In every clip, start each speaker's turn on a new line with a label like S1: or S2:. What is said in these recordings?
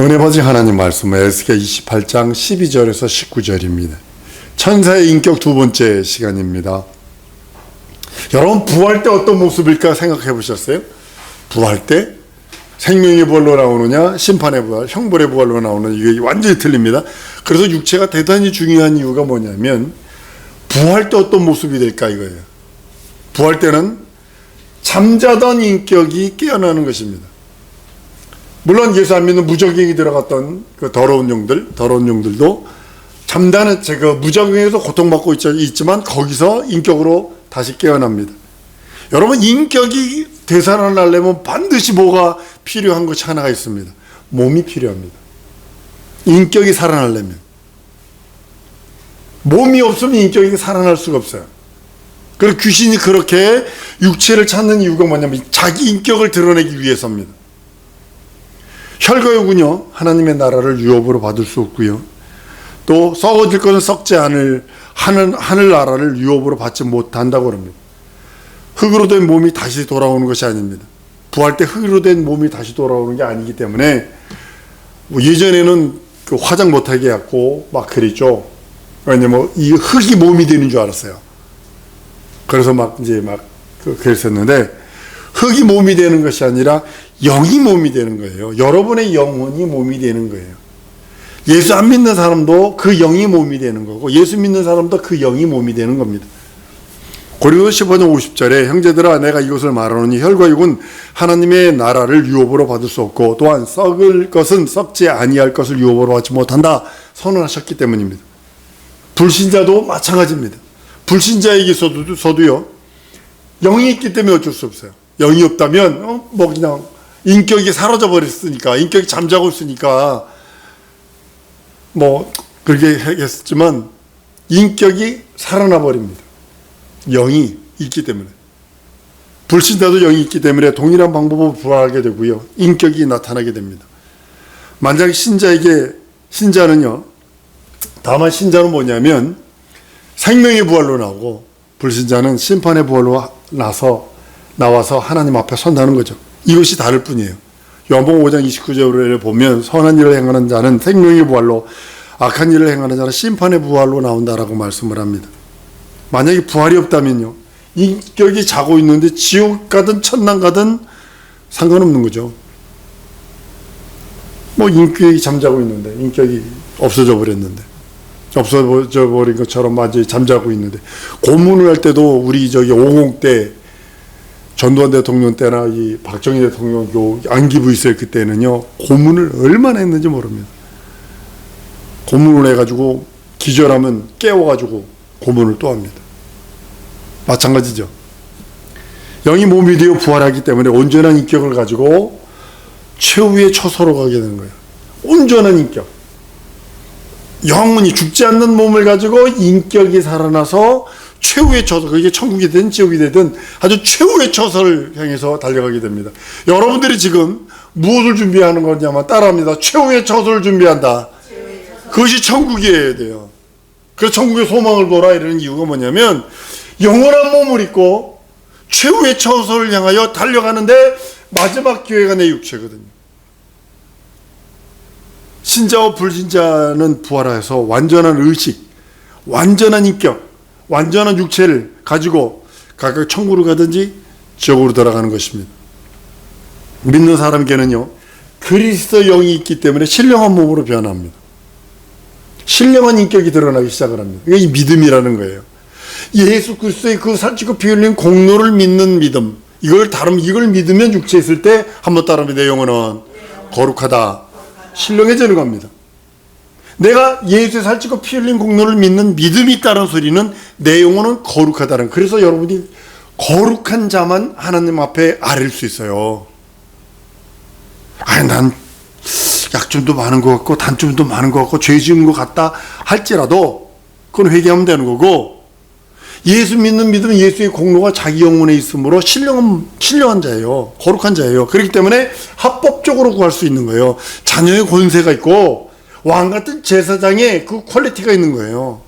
S1: 은혜 받으신 하나님 말씀은 에스겔 28장 12절에서 19절입니다. 천사의 인격 두 번째 시간입니다. 여러분 부활 때 어떤 모습일까 생각해 보셨어요? 부활 때 생명의 부활로 나오느냐 심판의 부활, 형벌의 부활로 나오는 이게 완전히 틀립니다. 그래서 육체가 대단히 중요한 이유가 뭐냐면 부활 때 어떤 모습이 될까 이거예요. 부활 때는 잠자던 인격이 깨어나는 것입니다. 물론 예수 안 믿는 무적행이 들어갔던 그 더러운 영들, 더러운 영들도 잠자는 제가 무적행에서 고통받고 있, 있지만 거기서 인격으로 다시 깨어납니다. 여러분 인격이 되살아나려면 반드시 뭐가 필요한 것이 하나가 있습니다. 몸이 필요합니다. 인격이 살아나려면 몸이 없으면 인격이 살아날 수가 없어요. 그리고 귀신이 그렇게 육체를 찾는 이유가 뭐냐면 자기 인격을 드러내기 위해서입니다. 혈거욕은요 하나님의 나라를 유업으로 받을 수 없고요. 또 썩어질 것은 썩지 않을 하늘 하늘 나라를 유업으로 받지 못한다고 합니다. 흙으로 된 몸이 다시 돌아오는 것이 아닙니다. 부활 때 흙으로 된 몸이 다시 돌아오는 게 아니기 때문에 뭐 예전에는 그 화장 못하게 했고 막 그랬죠. 왜냐면 이 흙이 몸이 되는 줄 알았어요. 그래서 막 이제 막 그- 그랬었는데 흙이 몸이 되는 것이 아니라 영이 몸이 되는 거예요. 여러분의 영혼이 몸이 되는 거예요. 예수 안 믿는 사람도 그 영이 몸이 되는 거고 예수 믿는 사람도 그 영이 몸이 되는 겁니다. 고린도서 15장 50절에 형제들아 내가 이것을 말하노니 혈과 육은 하나님의 나라를 유업으로 받을 수 없고 또한 썩을 것은 썩지 아니할 것을 유업으로 받지 못한다 선언하셨기 때문입니다. 불신자도 마찬가지입니다. 불신자에게서도 서도요 영이 있기 때문에 어쩔 수 없어요. 영이 없다면 어, 뭐 그냥 인격이 사라져 버렸으니까 인격이 잠자고 있으니까 뭐 그렇게 했지만 인격이 살아나 버립니다. 영이 있기 때문에 불신자도 영이 있기 때문에 동일한 방법으로 부활하게 되고요. 인격이 나타나게 됩니다. 만약 신자에게 신자는요. 다만 신자는 뭐냐면 생명의 부활로 나오고 불신자는 심판의 부활로 나서 나와서 하나님 앞에 선다는 거죠. 이것이 다를 뿐이에요. 요한복음 5장 29절에 보면 선한 일을 행하는 자는 생명의 부활로 악한 일을 행하는 자는 심판의 부활로 나온다라고 말씀을 합니다. 만약에 부활이 없다면요. 인격이 자고 있는데 지옥 가든 천당 가든 상관없는 거죠. 뭐 인격이 잠자고 있는데 인격이 없어져 버렸는데 없어져 버린 것처럼 마치 잠자고 있는데 고문을 할 때도 우리 저기 50때 전두환 대통령 때나 이 박정희 대통령 요 안기부 있어요 그때는요 고문을 얼마나 했는지 모릅니다. 고문을 해가지고 기절하면 깨워가지고 고문을 또 합니다. 마찬가지죠. 영이 몸이 되어 부활하기 때문에 온전한 인격을 가지고 최후의 처소로 가게 되는 거예요. 온전한 인격. 영혼이 죽지 않는 몸을 가지고 인격이 살아나서 최후의 처소, 그게 천국이 되든 지옥이 되든 아주 최후의 처소를 향해서 달려가게 됩니다. 여러분들이 지금 무엇을 준비하는 거냐면 따라합니다. 최후의 처소를 준비한다. 그것이 천국이어야 돼요. 그래서 천국의 소망을 보라 이러는 이유가 뭐냐면 영원한 몸을 입고 최후의 처소를 향하여 달려가는데 마지막 기회가 내 육체거든요. 신자와 불신자는 부활하여서 완전한 의식, 완전한 인격, 완전한 육체를 가지고 각각 천국으로 가든지 지옥으로 들어가는 것입니다. 믿는 사람에게는요, 그리스도 영이 있기 때문에 신령한 몸으로 변합니다. 신령한 인격이 드러나기 시작을 합니다. 이게 이 믿음이라는 거예요. 예수 그리스도의 그 살찌고 피 흘린 공로를 믿는 믿음. 이걸 다름 이걸 믿으면 육체에 있을 때 한번 따라하면 내 영혼은 거룩하다. 신령해지는 겁니다. 내가 예수의 살찌고 피 흘린 공로를 믿는 믿음이 있다는 소리는 내 영혼은 거룩하다는. 그래서 여러분이 거룩한 자만 하나님 앞에 아릴 수 있어요. 아니 난 약점도 많은 것 같고 단점도 많은 것 같고 죄 지은 것 같다 할지라도 그건 회개하면 되는 거고 예수 믿는 믿음은 예수의 공로가 자기 영혼에 있으므로 신령한 신령한 자예요. 거룩한 자예요. 그렇기 때문에 합법적으로 구할 수 있는 거예요. 자녀의 권세가 있고 왕 같은 제사장의 그 퀄리티가 있는 거예요.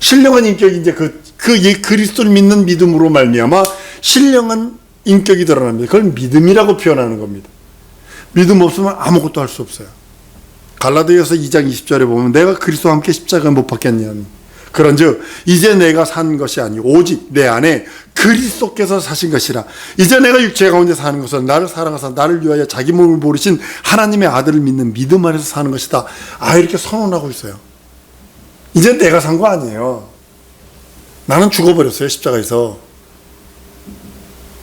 S1: 신령한 인격이 이제 그, 그 예- 그리스도를 믿는 믿음으로 말미암아 신령한 인격이 드러납니다. 그걸 믿음이라고 표현하는 겁니다. 믿음 없으면 아무것도 할 수 없어요. 갈라디아서 2장 20절에 보면 내가 그리스도와 함께 십자가 못 박겠냐니 그런즉 이제 내가 산 것이 아니오 오직 내 안에 그리스도께서 사신 것이라. 이제 내가 육체 가운데 사는 것은 나를 사랑하사 나를 위하여 자기 몸을 모르신 하나님의 아들을 믿는 믿음 안에서 사는 것이다. 아 이렇게 선언하고 있어요. 이제 내가 산 거 아니에요. 나는 죽어버렸어요 십자가에서.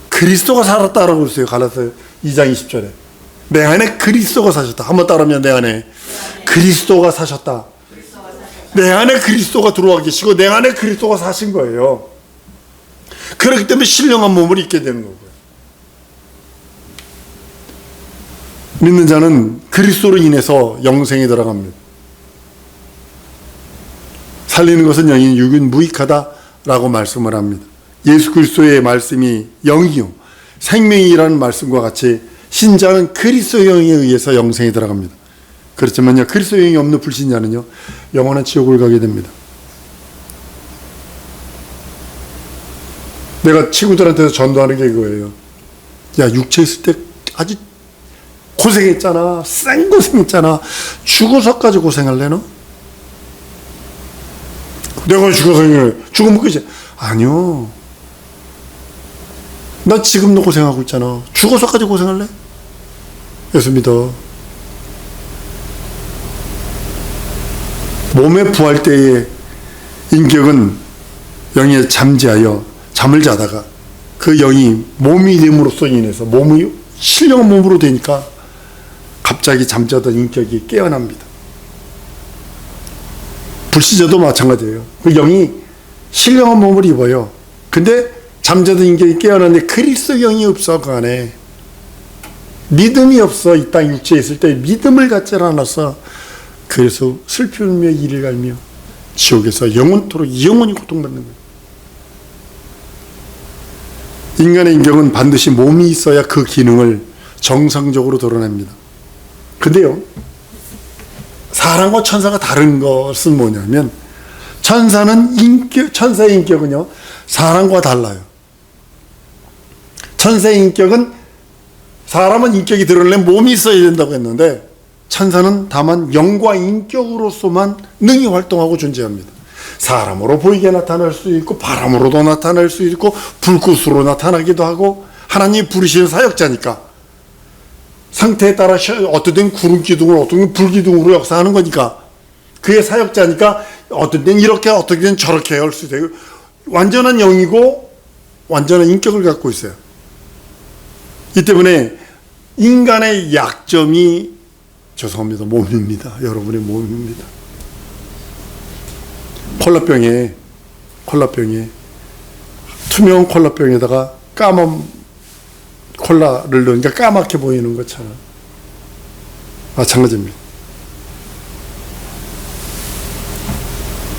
S1: 그리스도가 살았다라고 했어요 갈라서 2장 20절에. 내 안에 그리스도가 사셨다. 한번 따라하면 내 안에. 그리스도가 사셨다 내 안에 그리스도가 들어와 계시고 내 안에 그리스도가 사신 거예요. 그렇기 때문에 신령한 몸을 입게 되는 거고요. 믿는 자는 그리스도로 인해서 영생에 들어갑니다. 살리는 것은 영인, 육은 무익하다라고 말씀을 합니다. 예수 그리스도의 말씀이 영이요 생명이라는 말씀과 같이 신자는 그리스도 영에 의해서 영생에 들어갑니다. 그렇지만요, 그리스도 영이 없는 불신자는요, 영원한 지옥을 가게 됩니다. 내가 친구들한테서 전도하는 게 이거예요. 야, 육체 있을 때 아주 고생했잖아. 쌩 고생했잖아. 죽어서까지 고생할래, 너? 내가 죽어서, 죽으면 끝이야. 아니요. 나 지금도 고생하고 있잖아. 죽어서까지 고생할래? 예수 믿어. 몸의 부활 때의 인격은 영에 잠재하여 잠을 자다가 그 영이 몸이 됨으로써 인해서 몸이 신령한 몸으로 되니까 갑자기 잠자던 인격이 깨어납니다. 불시자도 마찬가지예요. 그 영이 신령한 몸을 입어요. 근데 잠자던 인격이 깨어났는데 그리스도 영이 없어 그 안에 믿음이 없어 이 땅 육체에 있을 때 믿음을 갖지 않았어. 그래서 슬피 울며 이를 갈며 지옥에서 영원토록 영원히 고통받는 거예요. 인간의 인격은 반드시 몸이 있어야 그 기능을 정상적으로 드러냅니다. 근데요, 사람과 천사가 다른 것은 뭐냐면, 천사는 인격, 천사의 인격은요, 사람과 달라요. 천사의 인격은 사람은 인격이 드러내면 몸이 있어야 된다고 했는데, 천사는 다만 영과 인격으로서만 능히 활동하고 존재합니다. 사람으로 보이게 나타날 수 있고 바람으로도 나타날 수 있고 불꽃으로 나타나기도 하고 하나님이 부르시는 사역자니까 상태에 따라 어떤 때는 구름 기둥으로 어떤 때는 불 기둥으로 역사하는 거니까 그의 사역자니까 어떤 때는 이렇게 어떤 때는 저렇게 할수 되고 완전한 영이고 완전한 인격을 갖고 있어요. 이 때문에 인간의 약점이 죄송합니다. 몸입니다. 여러분의 몸입니다. 콜라병에 콜라병에 투명 콜라병에다가 까만 콜라를 넣으니까 까맣게 보이는 것처럼 마찬가지입니다.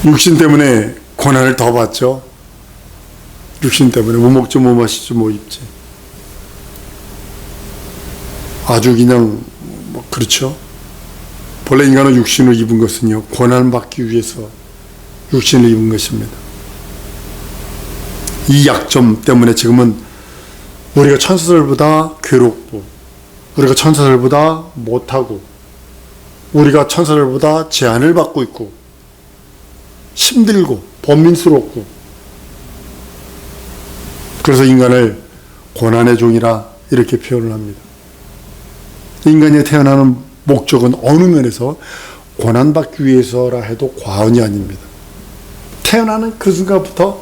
S1: 육신 때문에 고난을 더 받죠. 육신 때문에 뭐 먹지 뭐 마시지 뭐 입지. 아주 그냥 뭐 그렇죠. 본래 인간은 육신을 입은 것은요 고난 받기 위해서 육신을 입은 것입니다. 이 약점 때문에 지금은 우리가 천사들보다 괴롭고 우리가 천사들보다 못하고 우리가 천사들보다 제한을 받고 있고 힘들고 번민스럽고 그래서 인간을 고난의 종이라 이렇게 표현을 합니다. 인간이 태어나는 목적은 어느 면에서 고난받기 위해서라 해도 과언이 아닙니다. 태어나는 그 순간부터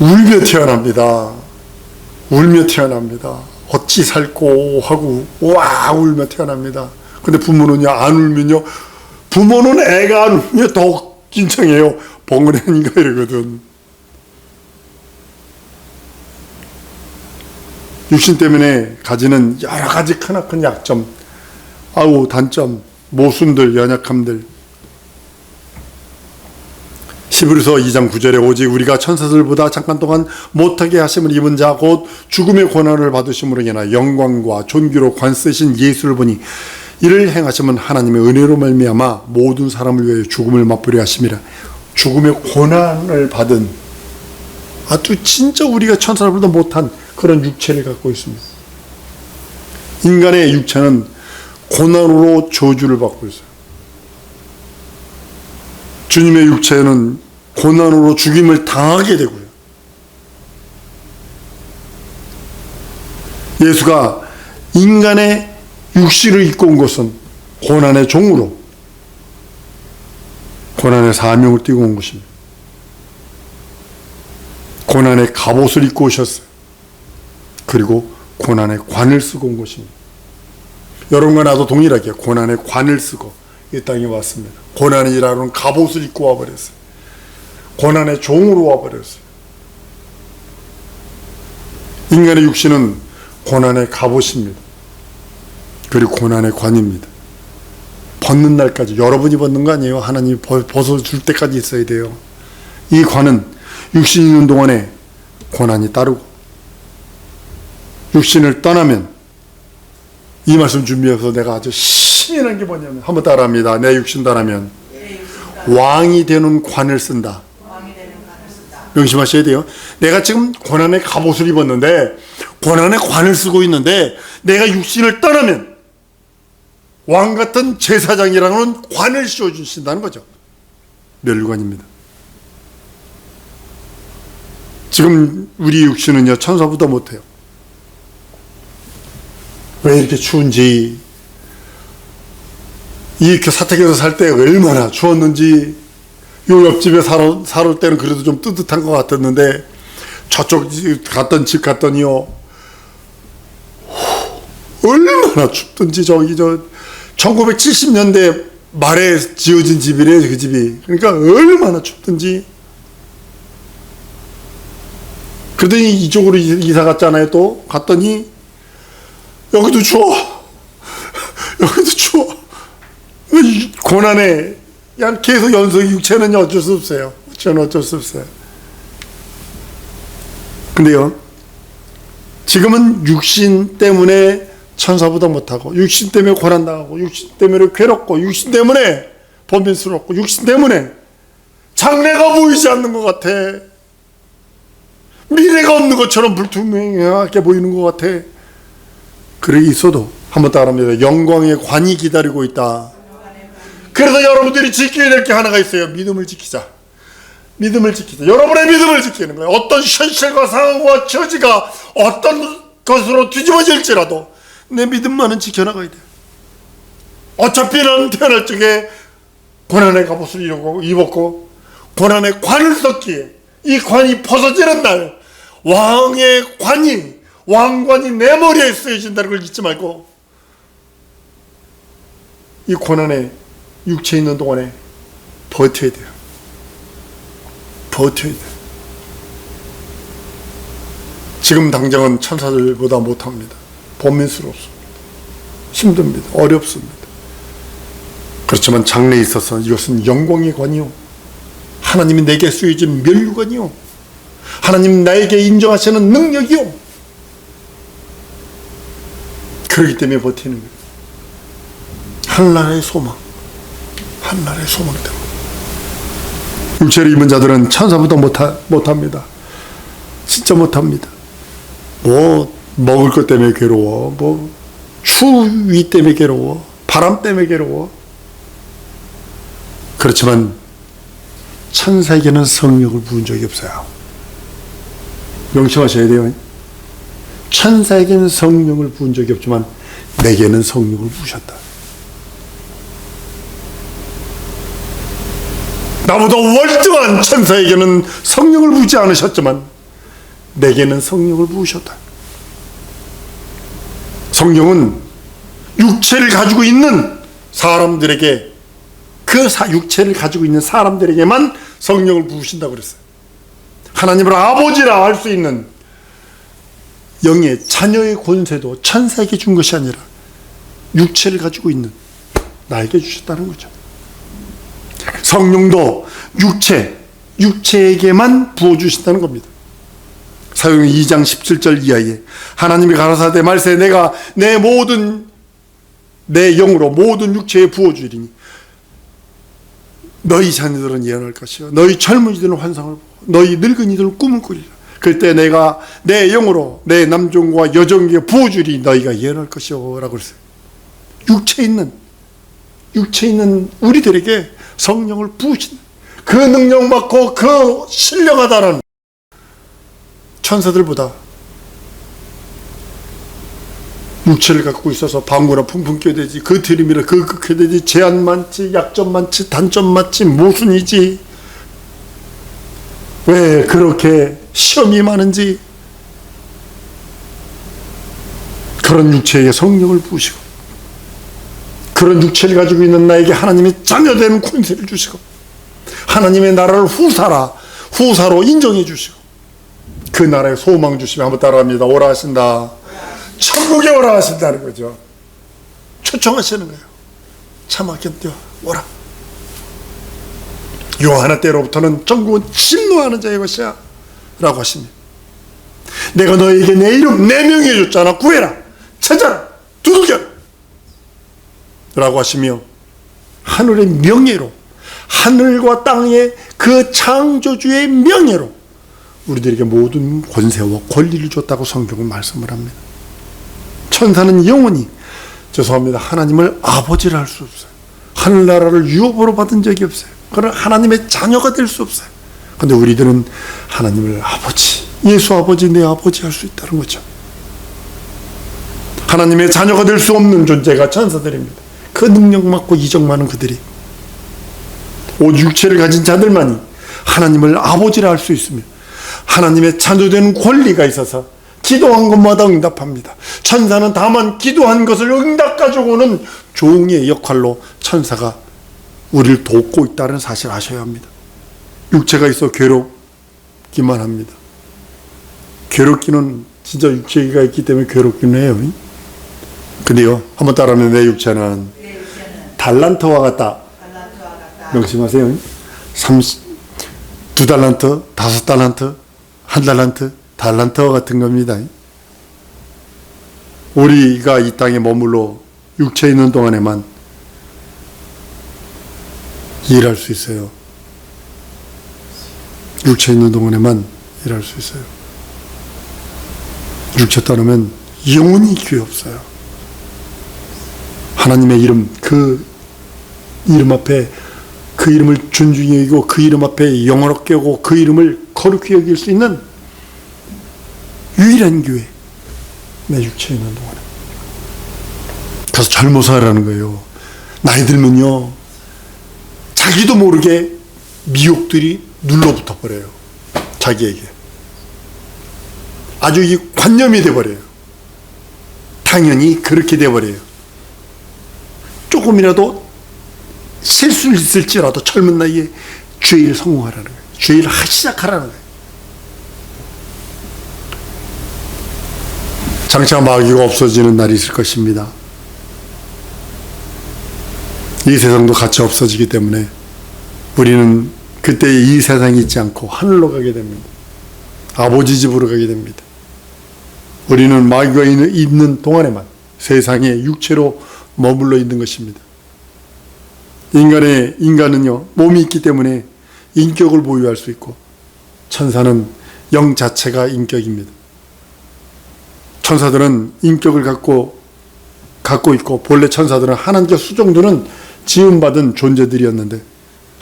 S1: 울며 태어납니다. 울며 태어납니다. 어찌 살고 하고 와 울며 태어납니다. 근데 부모는요 안 울면요 부모는 애가 안 울면 더 긴장해요. 벙그레니까 이러거든. 육신 때문에 가지는 여러 가지 크나큰 약점, 아우 단점, 모순들, 연약함들. 시브리서 2장 9절에 오직 우리가 천사들보다 잠깐 동안 못하게 하심을 입은 자 곧 죽음의 고난을 받으심으로 인하 영광과 존귀로 관세신 예수를 보니 이를 행하시면 하나님의 은혜로 말미암아 모든 사람을 위하여 죽음을 맛보려 하심이라 죽음의 고난을 받은 아주 진짜 우리가 천사들보다 못한 그런 육체를 갖고 있습니다. 인간의 육체는 고난으로 저주를 받고 있어요. 주님의 육체는 고난으로 죽임을 당하게 되고요. 예수가 인간의 육신을 입고 온 것은 고난의 종으로 고난의 사명을 띠고 온 것입니다. 고난의 갑옷을 입고 오셨어요. 그리고 고난의 관을 쓰고 온 것입니다. 여러분과 나도 동일하게 고난의 관을 쓰고 이 땅에 왔습니다. 고난이라는 갑옷을 입고 와버렸어요. 고난의 종으로 와버렸어요. 인간의 육신은 고난의 갑옷입니다. 그리고 고난의 관입니다. 벗는 날까지 여러분이 벗는 거 아니에요. 하나님이 벗- 벗어줄 때까지 있어야 돼요. 이 관은 육신 있는 동안에 고난이 따르고 육신을 떠나면 이 말씀 준비해서 내가 아주 신이 난 게 뭐냐면 한번 따라합니다. 내 육신 떠나면 왕이 되는 관을 쓴다. 명심하셔야 돼요. 내가 지금 고난의 갑옷을 입었는데 고난의 관을 쓰고 있는데 내가 육신을 떠나면 왕 같은 제사장이라는 관을 씌워 주신다는 거죠. 멸관입니다. 지금 우리 육신은요 천사보다 못해요. 왜 이렇게 추운지. 이렇게 사택에서 살 때 얼마나 추웠는지. 요 옆집에 살아, 살을 때는 그래도 좀 뜨뜻한 것 같았는데 저쪽 집 갔던 집 갔더니요. 후, 얼마나 춥든지 저기 저 1970년대 말에 지어진 집이래요 그 집이. 그러니까 얼마나 춥든지. 그러더니 이쪽으로 이- 이사 갔잖아요 또. 갔더니 여기도 추워 여기도 추워 이 고난에 계속 연속 육체는 어쩔 수 없어요. 육체는 어쩔 수 없어요. 근데요, 지금은 육신 때문에 천사보다 못하고, 육신 때문에 고난당하고, 육신 때문에 괴롭고, 육신 때문에 범민스럽고, 육신 때문에 장래가 보이지 않는 것 같아. 미래가 없는 것처럼 불투명하게 보이는 것 같아. 그래 있어도 한번 따라합니다. 영광의 관이 기다리고 있다. 그래서 여러분들이 지켜야 될 게 하나가 있어요. 믿음을 지키자. 믿음을 지키자. 여러분의 믿음을 지키는 거예요. 어떤 현실과 상황과 처지가 어떤 것으로 뒤집어질지라도 내 믿음만은 지켜나가야 돼요. 어차피 나는 태어날 적에 고난의 갑옷을 입었고 고난의 관을 썼기에 이 관이 벗어지는 날 왕의 관이 왕관이 내 머리에 쓰여진다는 걸 잊지 말고 이 고난의 육체 있는 동안에 버텨야 돼요. 버텨야 돼요. 지금 당장은 천사들보다 못합니다. 범민스럽습니다. 힘듭니다. 어렵습니다. 그렇지만 장래에 있어서 이것은 영광의 관이요. 하나님이 내게 쓰여진 멸류관이요. 하나님 나에게 인정하시는 능력이요. 그렇기 때문에 버티는 거예요. 한나라의 소망. 한나라의 소망이 됩니다. 육체를 입은 자들은 천사보다 못하, 못합니다. 진짜 못합니다. 뭐 먹을 것 때문에 괴로워. 뭐 추위 때문에 괴로워. 바람 때문에 괴로워. 그렇지만 천사에게는 성령을 부은 적이 없어요. 명심하셔야 돼요. 천사에게는 성령을 부은 적이 없지만 내게는 성령을 부으셨다. 나보다 월등한 천사에게는 성령을 부지 않으셨지만 내게는 성령을 부으셨다. 성령은 육체를 가지고 있는 사람들에게 그 사, 육체를 가지고 있는 사람들에게만 성령을 부으신다고 그랬어요. 하나님을 아버지라 할 수 있는 영의 자녀의 권세도 천사에게 준 것이 아니라 육체를 가지고 있는 나에게 주셨다는 거죠. 성령도 육체, 육체에게만 부어주신다는 겁니다. 사용의 2장 17절 이하에 하나님이 가라사대 말세 내가 내 모든 내 영으로 모든 육체에 부어주리니 너희 자녀들은 예언할 것이요 너희 젊은이들은 환상을 보고 너희 늙은이들은 꿈을 꾸리라 그때 내가 내 영으로 내 남종과 여종에게 부어주리 너희가 예언할 것이오 라고 그랬어요. 육체 있는 육체 있는 우리들에게 성령을 부으신 그 능력 받고 그 신령하다는 천사들보다 육체를 갖고 있어서 방구나 풍풍 껴대지 그 들이밀어 그 극해대지 제한 많지 약점 많지 단점 많지 모순이지 왜 그렇게 시험이 많은지 그런 육체에 성령을 부으시고 그런 육체를 가지고 있는 나에게 하나님의 자녀되는 권세를 주시고 하나님의 나라를 후사라 후사로 인정해 주시고 그 나라에 소망 주시면 한번 따라갑니다. 오라 하신다. 천국에 오라 하신다는 거죠. 초청하시는 거예요. 참하게 뛰어 오라. 요한의 때로부터는 전국은 진노하는 자의 것이야 라고 하십니다 내가 너에게 내 이름 내 명예 줬잖아 구해라 찾아라 두들겨라 라고 하시며 하늘의 명예로 하늘과 땅의 그 창조주의 명예로 우리들에게 모든 권세와 권리를 줬다고 성경은 말씀을 합니다. 천사는 영원히 죄송합니다. 하나님을 아버지를 할 수 없어요. 하늘나라를 유업으로 받은 적이 없어요. 그런 하나님의 자녀가 될 수 없어요. 근데 우리들은 하나님을 아버지, 예수 아버지, 내 아버지 할 수 있다는 거죠. 하나님의 자녀가 될 수 없는 존재가 천사들입니다. 그 능력 많고 이적 많은 그들이 오직 육체를 가진 자들만이 하나님을 아버지라 할 수 있으며 하나님의 자녀되는 권리가 있어서 기도한 것마다 응답합니다. 천사는 다만 기도한 것을 응답 가져오는 종의 역할로 천사가 우리를 돕고 있다는 사실 아셔야 합니다. 육체가 있어 괴롭기만 합니다. 괴롭기는 진짜 육체가 있기 때문에 괴롭기는 해요. 근데요, 한번 따라하면 내 육체는 달란트와 같다. 명심하세요. 30, 두 달란트, 다섯 달란트, 한 달란트, 달란트와 같은 겁니다. 우리가 이 땅에 머물러 육체 있는 동안에만 일할 수 있어요. 육체 있는 동안에만 일할 수 있어요. 육체 떠나면 영원히 기회 없어요. 하나님의 이름, 그 이름 앞에 그 이름을 존중히 여기고 그 이름 앞에 영원롭게 하고 그 이름을 거룩히 여길 수 있는 유일한 교회 내 육체에 있는 동안에 가서 젊어서 하라는 거예요 나이 들면요 자기도 모르게 미혹들이 눌러붙어 버려요 자기에게 아주 이 관념이 돼 버려요 당연히 그렇게 돼 버려요 조금이라도 실수를 있을지라도 젊은 나이에 죄를 성공하라는 거예요. 죄를 시작하라는 거예요. 장차 마귀가 없어지는 날이 있을 것입니다. 이 세상도 같이 없어지기 때문에 우리는 그때 이 세상에 있지 않고 하늘로 가게 됩니다. 아버지 집으로 가게 됩니다. 우리는 마귀가 있는 동안에만 세상에 육체로 머물러 있는 것입니다. 인간의 인간은요 몸이 있기 때문에 인격을 보유할 수 있고 천사는 영 자체가 인격입니다. 천사들은 인격을 갖고 갖고 있고 본래 천사들은 하나님께 수종두는 지음받은 존재들이었는데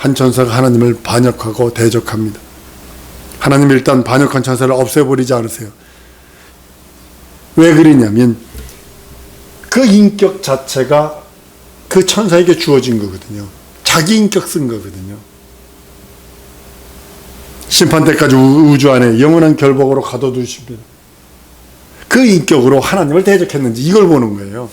S1: 한 천사가 하나님을 반역하고 대적합니다. 하나님 일단 반역한 천사를 없애버리지 않으세요. 왜 그러냐면 그 인격 자체가 그 천사에게 주어진 거거든요. 자기 인격 쓴 거거든요. 심판 때까지 우주 안에 영원한 결복으로 가둬두십니다. 그 인격으로 하나님을 대적했는지 이걸 보는 거예요.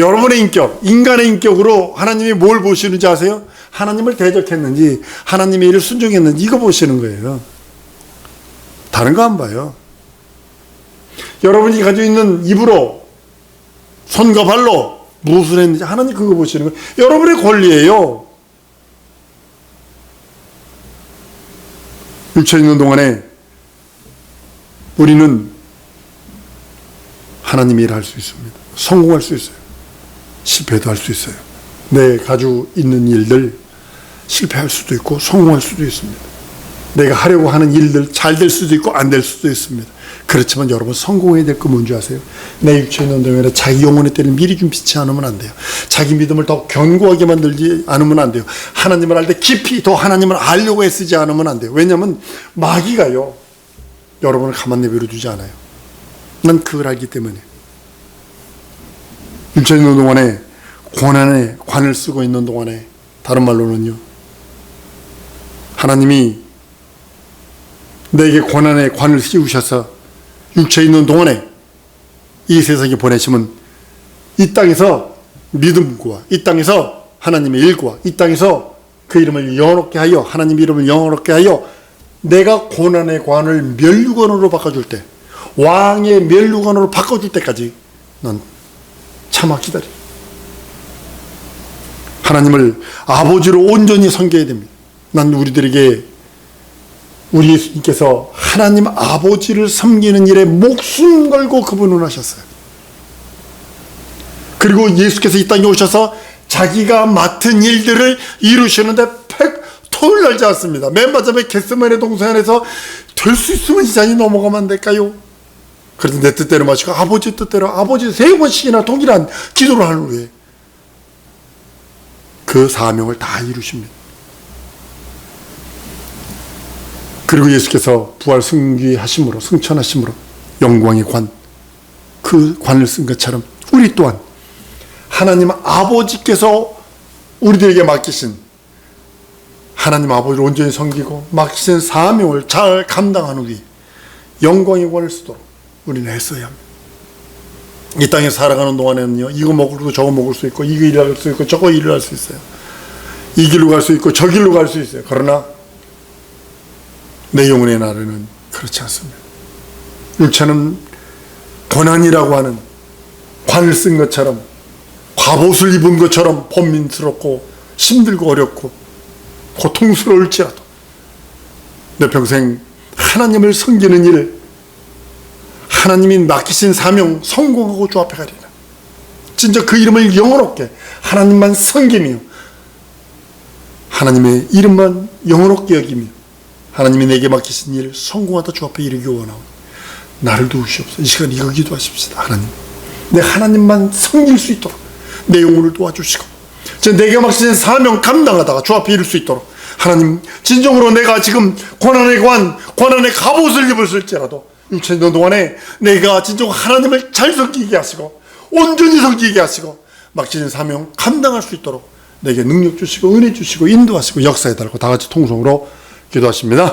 S1: 여러분의 인격, 인간의 인격으로 하나님이 뭘 보시는지 아세요? 하나님을 대적했는지, 하나님의 일을 순종했는지 이거 보시는 거예요. 다른 거 안 봐요. 여러분이 가지고 있는 입으로, 손과 발로, 무엇을 했는지 하나님 그거 보시는 거예요. 여러분의 권리예요. 육체 있는 동안에 우리는 하나님의 일을 할 수 있습니다. 성공할 수 있어요. 실패도 할 수 있어요. 내 가지고 있는 일들 실패할 수도 있고 성공할 수도 있습니다. 내가 하려고 하는 일들 잘 될 수도 있고 안 될 수도 있습니다. 그렇지만 여러분 성공해야 될 거 뭔지 아세요? 내 육체의 운동에 자기 영혼의 때를 미리 준비치 않으면 안 돼요. 자기 믿음을 더 견고하게 만들지 않으면 안 돼요. 하나님을 알 때 깊이 더 하나님을 알려고 애쓰지 않으면 안 돼요. 왜냐하면 마귀가요 여러분을 가만 내버려 두지 않아요. 난 그걸 알기 때문에 육체 있는 동안에 고난의 관을 쓰고 있는 동안에 다른 말로는요 하나님이 내게 고난의 관을 씌우셔서 육체에 있는 동안에 이 세상에 보내시면 이 땅에서 믿음과 이 땅에서 하나님의 일과 이 땅에서 그 이름을 영원롭게 하여 하나님 이름을 영원롭게 하여 내가 고난의 관을 멸류관으로 바꿔줄 때 왕의 멸류관으로 바꿔줄 때까지 넌 참아 기다려. 하나님을 아버지로 온전히 섬겨야 됩니다. 난 우리들에게 우리 예수님께서 하나님 아버지를 섬기는 일에 목숨 걸고 그분을 하셨어요. 그리고 예수께서 이 땅에 오셔서 자기가 맡은 일들을 이루시는데 팩 토를 날지 않습니다. 맨 마지막에 겟세마네 동산에서 될 수 있으면 이 잔이 넘어가면 안 될까요? 그래서 내 뜻대로 마시고 아버지 뜻대로 아버지 세 번씩이나 동일한 기도를 하는 후에 그 사명을 다 이루십니다. 그리고 예수께서 부활 승귀하심으로 승천하심으로 영광의 관, 그 관을 쓴 것처럼 우리 또한 하나님 아버지께서 우리들에게 맡기신 하나님 아버지를 온전히 섬기고 맡기신 사명을 잘 감당한 후에 영광의 관을 쓰도록 우리는 했어야 합니다. 이 땅에 살아가는 동안에는요, 이거 먹을 저거 먹을 수 있고, 이거 일할 수 있고, 저거 일을 할 수 있어요. 이 길로 갈 수 있고, 저 길로 갈 수 있어요. 그러나, 내 영혼의 나라는 그렇지 않습니다. 육체는 고난이라고 하는 관을 쓴 것처럼, 갑옷을 입은 것처럼 번민스럽고, 힘들고 어렵고, 고통스러울지라도, 내 평생 하나님을 섬기는 일, 하나님이 맡기신 사명 성공하고 주 앞에 가리라. 진짜 그 이름을 영원롭게 하나님만 섬기며 하나님의 이름만 영원롭게 여기며 하나님이 내게 맡기신 일 성공하다 주 앞에 이르기 원하오. 나를 도우시옵소서. 이 시간 이거 기도하십시다. 하나님. 내 하나님만 섬길 수 있도록 내 영혼을 도와주시고 저 내게 맡기신 사명 감당하다가 주 앞에 이룰 수 있도록 하나님 진정으로 내가 지금 고난의 관, 고난의 갑옷을 입었을지라도 육체 있는 동안에 내가 진정 하나님을 잘 섬기게 하시고 온전히 섬기게 하시고 맡기신 사명 감당할 수 있도록 내게 능력 주시고 은혜 주시고 인도하시고 역사해 달고 다 같이 통성으로 기도하십니다.